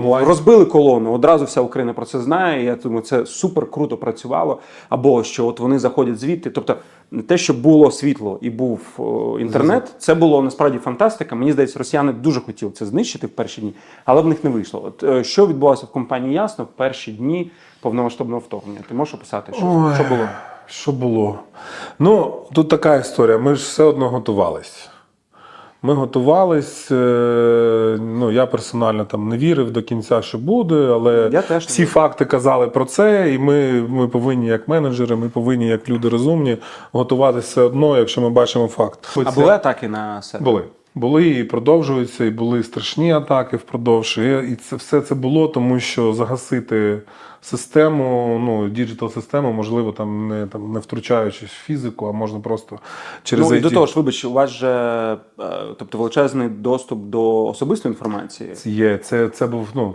Розбили колону, одразу вся Україна про це знає. Я думаю, це супер круто працювало. Або що от вони заходять звідти. Тобто, те, що було світло і був о, інтернет, це було насправді фантастика. Мені здається, росіяни дуже хотіли це знищити в перші дні, але в них не вийшло. От е, що відбувалося в компанії Ясно в перші дні повномасштабного вторгнення? Ти можеш описати, що, Ой. що було? Що було? Ну, тут така історія. Ми ж все одно готувались. Ми готувались. е, Ну, я персонально там не вірив до кінця, що буде, але Я теж всі факти казали про це, і ми, ми повинні, як менеджери, ми повинні, як люди розумні, готуватися все одно, якщо ми бачимо факт. А були атаки на себе? Були. Були і продовжуються, і були страшні атаки впродовж. І, це все це було, тому що загасити систему, ну, діджитал-систему, можливо, там не там не втручаючись в фізику, а можна просто через Ну, і до того ж, вибач, у вас же е, тобто величезний доступ до особистої інформації. Є, це, це був ну,